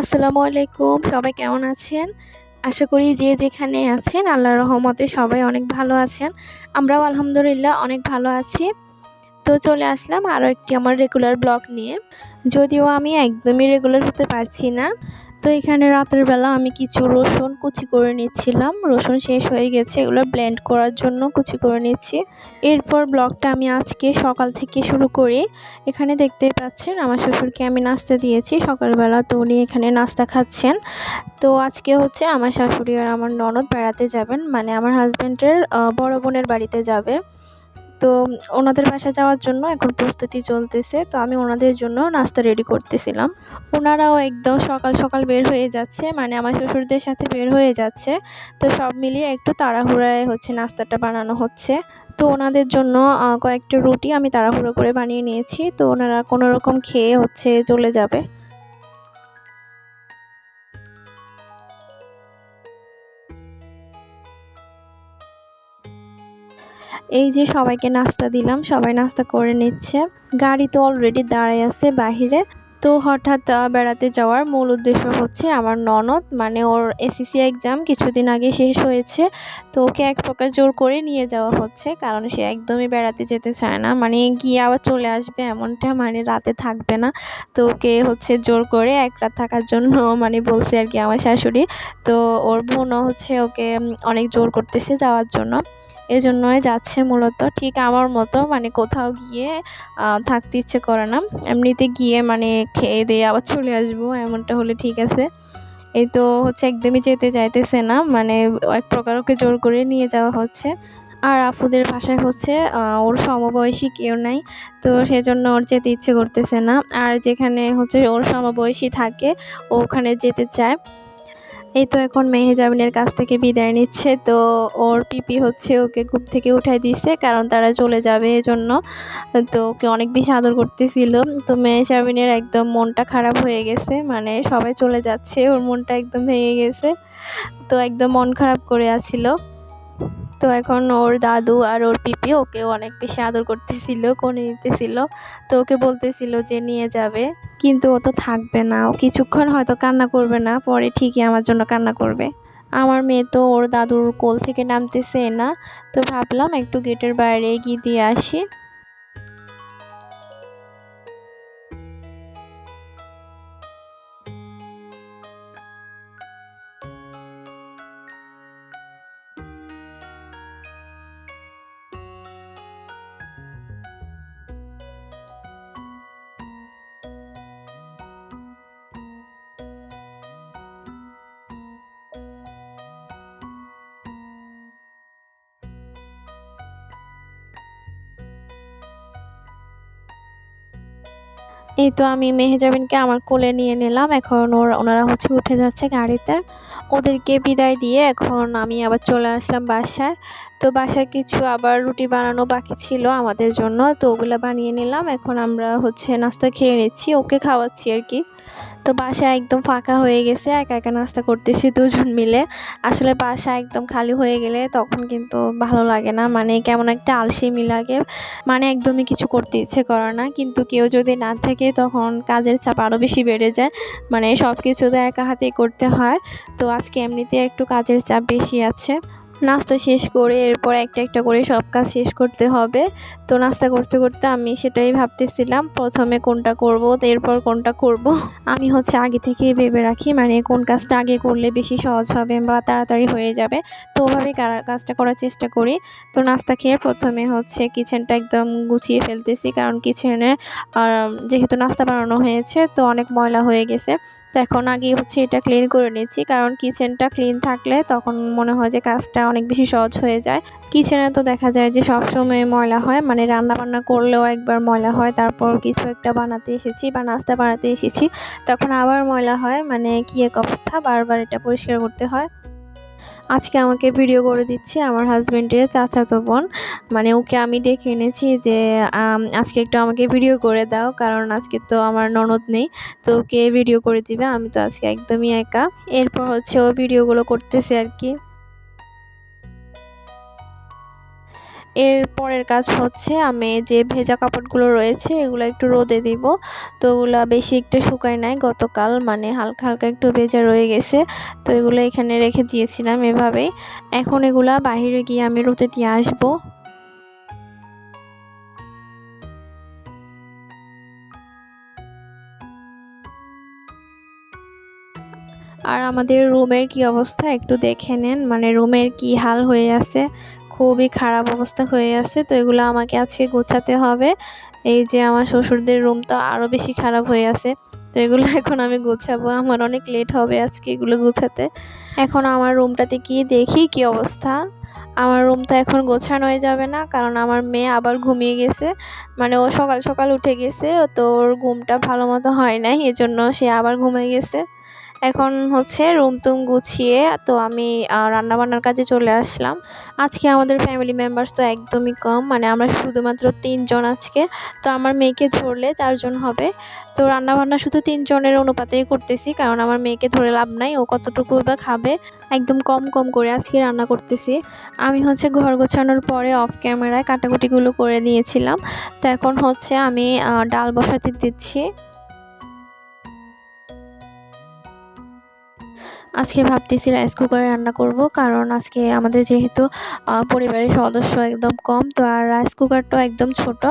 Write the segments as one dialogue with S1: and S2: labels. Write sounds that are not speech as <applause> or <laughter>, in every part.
S1: আসসালামু আলাইকুম, সবাই কেমন আছেন? আশা করি যে যেখানে আছেন আল্লাহ রহমতে সবাই অনেক ভালো আছেন। আমরাও আলহামদুলিল্লাহ অনেক ভালো আছি। তো চলে আসলাম আরও একটি আমার রেগুলার ব্লগ নিয়ে। যদিও আমি একদমই রেগুলার হতে পারছি না। তো এখানে রাতের বেলা আমি কিছু রসুন কুচি করে নিচ্ছিলাম। রসুন শেষ হয়ে গেছে, এগুলো ব্লেন্ড করার জন্য কুচি করে নিচ্ছি। এরপর ব্লগটা আমি আজকে সকাল থেকে শুরু করি। এখানে দেখতে পাচ্ছেন, আমার শ্বশুরকে আমি নাস্তা দিয়েছি। সকালবেলা তো উনি এখানে নাস্তা খাচ্ছেন। তো আজকে হচ্ছে আমার শাশুড়ি আর আমার ননদ বেড়াতে যাবেন মানে আমার হাজব্যান্ডের বড় বোনের বাড়িতে যাবে। তো ওনাদের বাসা যাওয়ার জন্য এখন প্রস্তুতি চলতেছে। তো আমি ওনাদের জন্য নাস্তা রেডি করতেছিলাম। ওনারাও একদম সকাল সকাল বের হয়ে যাচ্ছে মানে আমার শ্বশুরদের সাথে বের হয়ে যাচ্ছে। তো সব মিলিয়ে একটু তাড়াহুড়ায় হচ্ছে নাস্তাটা বানানো হচ্ছে। তো ওনাদের জন্য কয়েকটা রুটি আমি তাড়াহুড়ো করে বানিয়ে নিয়েছি। তো ওনারা কোনো রকম খেয়ে হচ্ছে চলে যাবে। এই যে সবাইকে নাস্তা দিলাম, সবাই নাস্তা করে নিচ্ছে। গাড়ি তো অলরেডি দাঁড়ায় আছে বাহিরে। তো হঠাৎ বেড়াতে যাওয়ার মূল উদ্দেশ্য হচ্ছে আমার ননদ মানে ওর এসিসি এক্সাম কিছুদিন আগে শেষ হয়েছে। তো ওকে এক প্রকার জোর করে নিয়ে যাওয়া হচ্ছে, কারণ সে একদমই বেড়াতে যেতে চায় না। মানে গিয়ে আবার চলে আসবে এমনটা মানে রাতে থাকবে না। তো ওকে হচ্ছে জোর করে এক রাত থাকার জন্য মানে বলছে আর কি আমার শাশুড়ি। তো ওর বোনও হচ্ছে ওকে অনেক জোর করতেছে যাওয়ার জন্য। এজন্যই যাচ্ছে মূলত। ঠিক আমার মতো মানে কোথাও গিয়ে থাকতে ইচ্ছে করে না। এমনিতে গিয়ে মানে খেয়ে দিয়ে আবার চলে আসব, এমনটা হলে ঠিক আছে। এই তো হচ্ছে একদমই যেতে চাইতেছে না মানে এক প্রকার ওকে জোর করে নিয়ে যাওয়া হচ্ছে। আর আফুদের ভাষায় হচ্ছে ওর সমবয়সী কেউ নাই, তো সেজন্য ওর যেতে ইচ্ছে করতেছে না। আর যেখানে হচ্ছে ওর সমবয়সী থাকে ও ওখানে যেতে চায়। এই তো এখন মেহেজাবিনের কাছ থেকে বিদায় নিচ্ছে। তো ওর পিপি হচ্ছে ওকে ঘুম থেকে উঠাই দিছে, কারণ তারা চলে যাবে এজন্য। তো ওকে অনেক বেশি আদর করতেছিল। তো মেহেজাবিনের একদম মনটা খারাপ হয়ে গেছে মানে সবাই চলে যাচ্ছে, ওর মনটা একদম ভেঙে গেছে। তো একদম মন খারাপ করে আছিল তো এখন ওর দাদু আর ওর পিপি ওকে অনেক বেশি আদর করতেছিল, কোনে নিতেছিল তো ওকে বলতেছিল যে নিয়ে যাবে। কিন্তু ও তো থাকবে না। ও কিছুক্ষণ হয়তো কান্না করবে না, পরে ঠিকই আমার জন্য কান্না করবে। আমার মেয়ে তো ওর দাদুর কোল থেকে নামতেছে না। তো ভাবলাম একটু গেটের বাইরে এগিয়ে দিয়ে আসি। এই তো আমি মেহেজাবিনকে আমার কোলে নিয়ে নিলাম। এখন ওর ওনারা হচ্ছে উঠে যাচ্ছে গাড়িতে। ওদেরকে বিদায় দিয়ে এখন আমি আবার চলে আসলাম বাসায়। তো বাসায় কিছু আবার রুটি বানানো বাকি ছিল আমাদের জন্য। তো ওগুলো বানিয়ে নিলাম। এখন আমরা হচ্ছে নাস্তা খেয়ে নিচ্ছি। ওকে খাওয়াচ্ছি আর কি। তো বাসা একদম ফাঁকা হয়ে গেছে, একা একা নাস্তা করতেছি দুজন মিলে। আসলে বাসা একদম খালি হয়ে গেলে তখন কিন্তু ভালো লাগে না। মানে কেমন একটা আলসেমি লাগে। মানে একদমই কিছু করতে ইচ্ছে করে না। কিন্তু কেউ যদি না থাকে তখন কাজের চাপ আরও বেশি বেড়ে যায়। মানে সব কিছু তো একা হাতেই করতে হয়। তো আজকে এমনিতে একটু কাজের চাপ বেশি আছে। নাস্তা শেষ করে এরপর একটা একটা করে সব কাজ শেষ করতে হবে। তো নাস্তা করতে করতে আমি সেটাই ভাবতেছিলাম, প্রথমে কোনটা করব, এরপর কোনটা করব। আমি হচ্ছে আগে থেকে ভেবে রাখি মানে কোন কাজটা আগে করলে বেশি সহজ হবে বা তাড়াতাড়ি হয়ে যাবে। তো ওভাবে কাজটা করার চেষ্টা করি। তো নাস্তা খেয়ে প্রথমে হচ্ছে কিচেনটা একদম গুছিয়ে ফেলতেছি, কারণ কিচেনে যেহেতু নাস্তা বানানো হয়েছে, তো অনেক ময়লা হয়ে গেছে। তো এখন আগে হচ্ছে এটা ক্লিন করে নিচ্ছি। কারণ কিচেনটা ক্লিন থাকলে তখন মনে হয় যে কাজটা অনেক বেশি সহজ হয়ে যায়। কিচেনে তো দেখা যায় যে সব সময় ময়লা হয় মানে রান্না বান্না করলেও একবার ময়লা হয়, তারপর কিছু একটা বানাতে এসেছি বা নাস্তা বানাতে এসেছি। তখন আবার ময়লা হয় মানে কি এক অবস্থা, বারবার এটা পরিষ্কার করতে হয়। আজকে আমাকে ভিডিও করে দিচ্ছে আমার হাজব্যান্ডের চাচাতো বোন। মানে ওকে আমি ডেকে এনেছি যে আজকে একটু আমাকে ভিডিও করে দাও, কারণ আজকে তো আমার ননদ নেই। তো ওকে ভিডিও করে দিবে, আমি তো আজকে একদমই একা। এরপর হচ্ছে ও ভিডিওগুলো করতেছে আর কি। এর পরের কাজ হচ্ছে আমি যে ভেজা কাপড়গুলো রয়েছে, এগুলো একটু রোদে দিব। তো ওগুলো বেশি একটু শুকায় নাই গতকাল মানে হালকা হালকা একটু ভেজা রয়ে গেছে। তো এগুলো এখানে রেখে দিয়েছিলাম এভাবেই। এখন এগুলা বাহিরে গিয়ে আমি রোদে দিয়ে আসব। আর আমাদের রুমের কি অবস্থা একটু দেখে নেন মানে রুমের কি হাল হয়ে আছে? খুবই খারাপ অবস্থা হয়ে আছে, তো এগুলো আমাকে আজকে গোছাতে হবে। এই যে আমার শ্বশুরদের রুম তো আরও বেশি খারাপ হয়ে আছে, তো এগুলো <laughs> এখন আমি গোছাবো। আমার অনেক লেট হবে আজকে এগুলো গোছাতে। এখন আমার রুমটাতে গিয়ে দেখি কি অবস্থা। আমার রুম তো এখন গোছানো হয়ে যাবে না, কারণ আমার মেয়ে আবার ঘুমিয়ে গেছে। মানে ও সকাল সকাল উঠে গেছে, তো ওর ঘুমটা ভালো মতো হয় নাই, এজন্য সে আবার ঘুমিয়ে গেছে। এখন হচ্ছে রুম টুম গুছিয়ে তো আমি রান্নাবান্নার কাজে চলে আসলাম। আজকে আমাদের ফ্যামিলি মেম্বার্স তো একদমই কম মানে আমরা শুধুমাত্র তিনজন আজকে। তো আমার মেয়েকে ধরলে চারজন হবে। তো রান্নাবান্না শুধু তিনজনের অনুপাতেই করতেছি, কারণ আমার মেয়েকে ধরে লাভ নাই, ও কতটুকু বা খাবে, একদম কম কম করে আজকে রান্না করতেছি। আমি হচ্ছে ঘর গোছানোর পরে অফ ক্যামেরায় কাটাকুটিগুলো করে নিয়েছিলাম। তো এখন হচ্ছে আমি ডাল বসাতে দিচ্ছি। আজকে ভাবতেছি রাইস কুকারে রান্না করব। কারণ আজকে আমাদের যেহেতু পরিবারের সদস্য একদম কম, তো আর রাইস কুকারটাও একদম ছোট।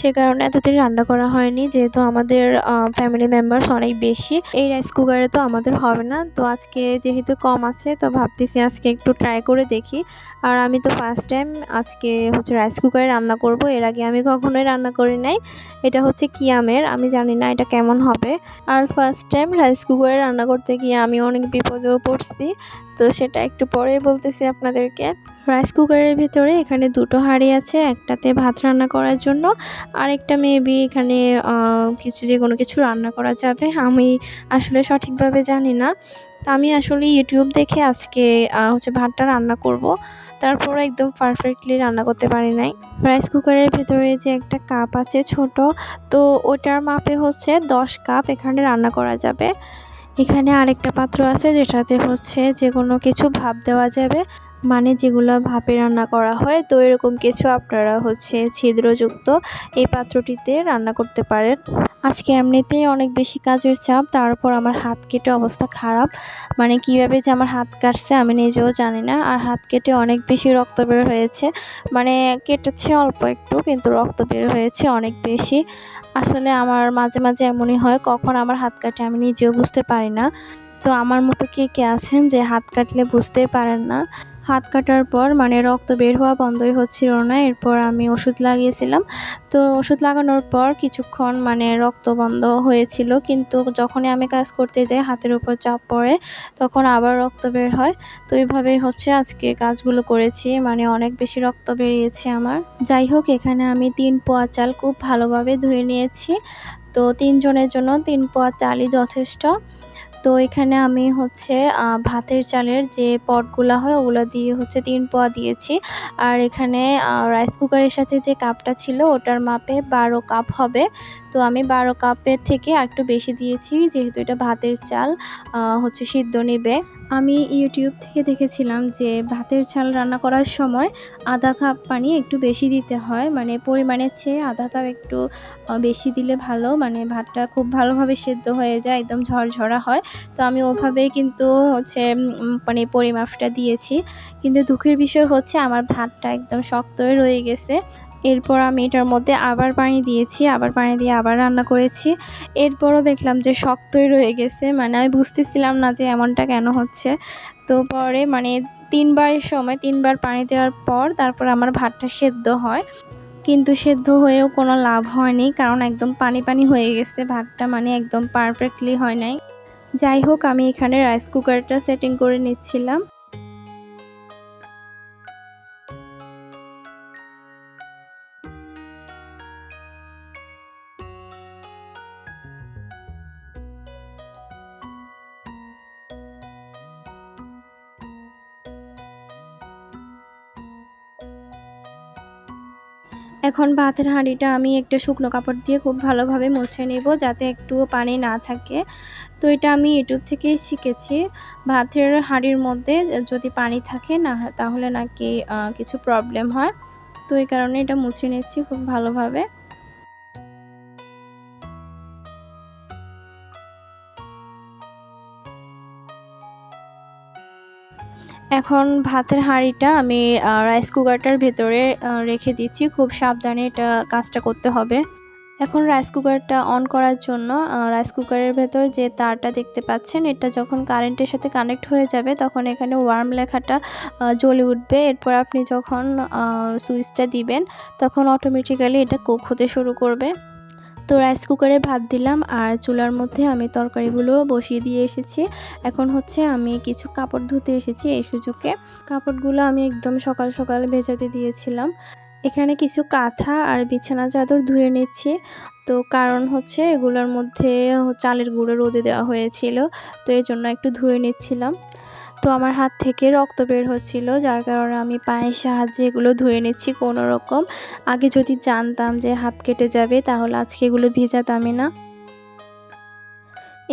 S1: সে কারণে এতদিন রান্না করা হয়নি। যেহেতু আমাদের ফ্যামিলি মেম্বার্স অনেক বেশি, এই রাইস কুকারে তো আমাদের হবে না। তো আজকে যেহেতু কম আছে, তো ভাবতেছি আজকে একটু ট্রাই করে দেখি। আর আমি তো ফার্স্ট টাইম আজকে হচ্ছে রাইস কুকারে রান্না করব। এর আগে আমি কখনোই রান্না করি নাই। এটা হচ্ছে কিয়ামের, আমি জানি না এটা কেমন হবে। আর ফার্স্ট টাইম রাইস কুকারে রান্না করতে গিয়ে আমি অনেক বিপদেও পড়ছি। তো সেটা একটু পরে বলতেছি আপনাদেরকে। রাইস কুকারের ভিতরে এখানে দুটো হাঁড়ি আছে, একটাতে ভাত রান্না করার জন্য, আরেকটা মেবি এখানে কিছু যে কোনো কিছু রান্না করা যাবে। আমি আসলে সঠিকভাবে জানি না। তা আমি আসলে ইউটিউব দেখে আজকে হচ্ছে ভাতটা রান্না করব। তারপর একদম পারফেক্টলি রান্না করতে পারি নাই। রাইস কুকারের ভেতরে যে একটা কাপ আছে ছোট, তো ওটার মাপে হচ্ছে দশ কাপ এখানে রান্না করা যাবে। এখানে আরেকটা পাত্র আছে যেটাতে হচ্ছে যে কোনো কিছু ভাপ দেওয়া যাবে। মানে যেগুলো ভাপে রান্না করা হয়, তো এরকম কিছু আপনারা হচ্ছে ছিদ্রযুক্ত এই পাত্রটিতে রান্না করতে পারেন। আজকে এমনিতেই অনেক বেশি কাজের চাপ তারপর আমার হাত কেটে অবস্থা খারাপ। মানে কীভাবে যে আমার হাত কাটছে আমি নিজেও জানি না, আর হাত কেটে অনেক বেশি রক্ত বের হয়েছে। মানে কেটেছে অল্প একটু, কিন্তু রক্ত বের হয়েছে অনেক বেশি। আসলে আমার মাঝে মাঝে এমনই হয়, কখন আমার হাত কাটে আমি নিজেও বুঝতে পারি না। তো আমার মতো কে কে আছেন যে হাত কাটলে বুঝতেই পারেন না? হাত কাটার পর মানে রক্ত বের হওয়া বন্ধই হচ্ছিল না। এরপর আমি ওষুধ লাগিয়েছিলাম। তো ওষুধ লাগানোর পর কিছুক্ষণ মানে রক্ত বন্ধ হয়েছিল। কিন্তু যখনই আমি কাজ করতে যাই, হাতের উপর চাপ পড়ে, তখন আবার রক্ত বের হয়। তো এইভাবেই হচ্ছে আজকে কাজগুলো করেছি। মানে অনেক বেশি রক্ত বেরিয়েছে আমার। যাই হোক, এখানে আমি তিন পোয়া চাল খুব ভালোভাবে ধুয়ে নিয়েছি। তো তিনজনের জন্য তিন পোয়া চালই যথেষ্ট। তো এখানে আমি হচ্ছে ভাতের চালের যে পটগুলো হয় ওগুলো দিয়ে হচ্ছে তিন পোয়া দিয়েছি। আর এখানে রাইস কুকারের সাথে যে কাপটা ছিল ওটার মাপে বারো কাপ হবে। তো আমি বারো কাপের থেকে একটু বেশি দিয়েছি, যেহেতু এটা ভাতের চাল হচ্ছে সিদ্ধ নেবে। আমি ইউটিউব থেকে দেখেছিলাম যে ভাতের চাল রান্না করার সময় আধা কাপ পানি একটু বেশি দিতে হয়। মানে পরিমাণের চেয়ে আধা কাপ একটু বেশি দিলে ভালো। মানে ভাতটা খুব ভালোভাবে সেদ্ধ হয়ে যায়, একদম ঝরঝরা হয়। তো আমি ওভাবেই কিন্তু হচ্ছে মানে পরিমাপটা দিয়েছি। কিন্তু দুঃখের বিষয় হচ্ছে আমার ভাতটা একদম শক্তই রয়ে গেছে। এরপর আমি এটার মধ্যে আবার পানি দিয়েছি, আবার পানি দিয়ে আবার রান্না করেছি। এরপরও দেখলাম যে শক্তই রয়ে গেছে মানে আমি বুঝতেছিলাম না যে এমনটা কেন হচ্ছে। তো পরে মানে তিনবারের সময়, তিনবার পানি দেওয়ার পর তারপর আমার ভাতটা সেদ্ধ হয়। কিন্তু সেদ্ধ হয়েও কোনো লাভ হয়নি, কারণ একদম পানি পানি হয়ে গেছে, ভাতটা মানে একদম পারফেক্টলি হয় নাই। যাই হোক, আমি এখানে রাইস কুকারটা সেটিং করে নিচ্ছিলাম। এখন ভাতের হাঁড়িটা আমি একটা শুকনো কাপড় দিয়ে খুব ভালোভাবে মুছে নেব যাতে একটু পানি না থাকে। তো এটা আমি ইউটিউব থেকেই শিখেছি। ভাতের হাঁড়ির মধ্যে যদি পানি থাকে না, তাহলে নাকি কিছু প্রবলেম হয়। তো এই কারণে এটা মুছে নিচ্ছি খুব ভালোভাবে। এখন ভাতের হাঁড়িটা আমি রাইস কুকারটার ভেতরে রেখে দিচ্ছি। খুব সাবধানে এটা কাজটা করতে হবে। এখন রাইস কুকারটা অন করার জন্য রাইস কুকারের ভেতর যে তারটা দেখতে পাচ্ছেন, এটা যখন কারেন্টের সাথে কানেক্ট হয়ে যাবে, তখন এখানে ওয়ার্ম লেখাটা জ্বলে উঠবে। এরপর আপনি যখন সুইচটা দিবেন, তখন অটোমেটিক্যালি এটা কুক হতে শুরু করবে। তো রাইস কুকারে ভাত দিলাম আর চুলার মধ্যে আমি তরকারিগুলো বসিয়ে দিয়ে এসেছি। এখন হচ্ছে আমি কিছু কাপড় ধুতে এসেছি এই সুযোগে। কাপড়গুলো আমি একদম সকাল সকাল ভেজাতে দিয়েছিলাম। এখানে কিছু কাঁথা আর বিছানা চাদর ধুয়ে নিচ্ছি। তো কারণ হচ্ছে এগুলোর মধ্যে চালের গুঁড়ো রোদে দেওয়া হয়েছিল, তো এই জন্য একটু ধুয়ে নিচ্ছিলাম। তো আমার হাত থেকে রক্ত বের হচ্ছিল, যার কারণে আমি পায়ের সাহায্যে এগুলো ধুয়ে নিচ্ছি কোনো রকম আগে যদি জানতাম যে হাত কেটে যাবে, তাহলে আজকে এগুলো ভেজাতামই না।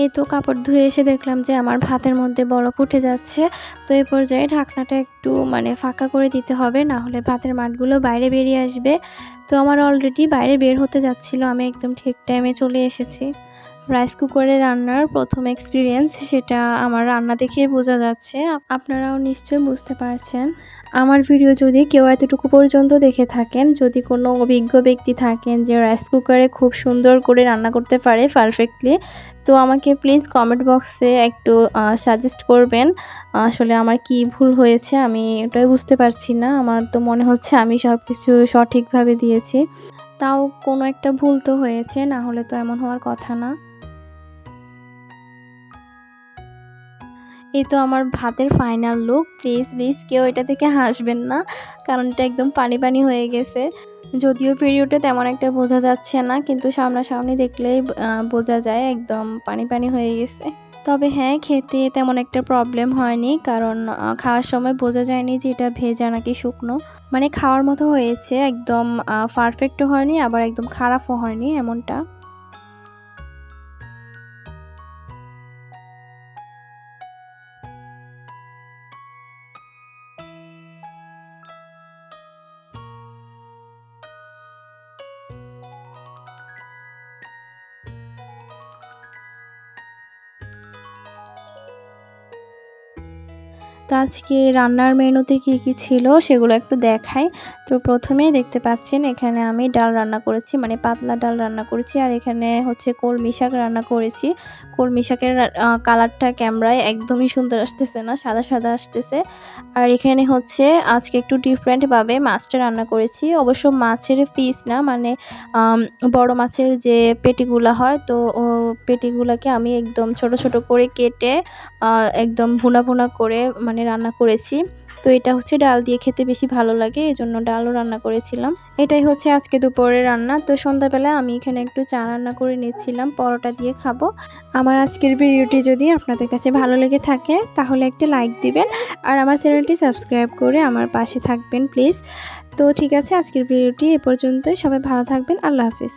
S1: এই তো কাপড় ধুয়ে এসে দেখলাম যে আমার ভাতের মধ্যে বরফ উঠে যাচ্ছে। তো এই পর্যায়ে ঢাকনাটা একটু মানে ফাঁকা করে দিতে হবে, না হলে ভাতের মাঠগুলো বাইরে বেরিয়ে আসবে। তো আমার অলরেডি বাইরে বের হতে যাচ্ছিল, আমি একদম ঠিক টাইমে চলে এসেছি। রাইস কুকারে রান্নার প্রথম এক্সপিরিয়েন্স সেটা আমার রান্না দেখেই বোঝা যাচ্ছে। আপনারাও নিশ্চয়ই বুঝতে পারছেন। আমার ভিডিও যদি কেউ এতটুকু পর্যন্ত দেখে থাকেন, যদি কোনো অভিজ্ঞ ব্যক্তি থাকেন যে রাইস কুকারে খুব সুন্দর করে রান্না করতে পারে পারফেক্টলি তো আমাকে প্লিজ কমেন্ট বক্সে একটু সাজেস্ট করবেন। আসলে আমার কি ভুল হয়েছে আমি এটাই বুঝতে পারছি না। আমার তো মনে হচ্ছে আমি সব কিছু সঠিকভাবে দিয়েছি। তাও কোনো একটা ভুল তো হয়েছে, না হলে তো এমন হওয়ার কথা না। এই তো আমার ভাতের ফাইনাল লুক প্লিজ প্লিজ কেউ এটা থেকে হাসবেন না কারণ এটা একদম পানি পানি হয়ে গেছে। যদিও ভিডিওটা তেমন একটা বোঝা যাচ্ছে না, কিন্তু সামনাসামনি দেখলেই বোঝা যায় একদম পানি পানি হয়ে গেছে। তবে হ্যাঁ খেতে তেমন একটা প্রবলেম হয়নি, কারণ খাওয়ার সময় বোঝা যায়নি যে এটা ভেজা নাকি শুকনো। মানে খাওয়ার মতো হয়েছে, একদম পারফেক্টও হয়নি, আবার একদম খারাপও হয়নি এমনটা। তো আজকে রান্নার মেনুতে কি কি ছিল সেগুলো একটু দেখাই। তো প্রথমেই দেখতে পাচ্ছেন এখানে আমি ডাল রান্না করেছি মানে পাতলা ডাল রান্না করেছি আর এখানে হচ্ছে কলমি শাক রান্না করেছি। কলমি শাকের কালারটা ক্যামেরায় একদমই সুন্দর আসতেছে না, সাদা সাদা আসতেছে। আর এখানে হচ্ছে আজকে একটু ডিফারেন্টভাবে মাছটা রান্না করেছি। অবশ্য মাছের পিস না মানে বড় মাছের যে পেটিগুলা হয়, তো পেটিগুলাকে আমি একদম ছোট ছোট করে কেটে একদম ভুনা ভুনা করে মানে মানে রান্না করেছি। তো এটা হচ্ছে ডাল দিয়ে খেতে বেশি ভালো লাগে এই জন্য ডালও রান্না করেছিলাম। এটাই হচ্ছে আজকে দুপুরের রান্না। তো সন্ধ্যাবেলা আমি এখানে একটু চা রান্না করে নিচ্ছিলাম, পরোটা দিয়ে খাব। আমার আজকের ভিডিওটি যদি আপনাদের কাছে ভালো লেগে থাকে, তাহলে একটি লাইক দিবেন আর আমার চ্যানেলটি সাবস্ক্রাইব করে আমার পাশে থাকবেন, প্লিজ। তো ঠিক আছে, আজকের ভিডিওটি এ পর্যন্তই। সবাই ভালো থাকবেন। আল্লাহ হাফিজ।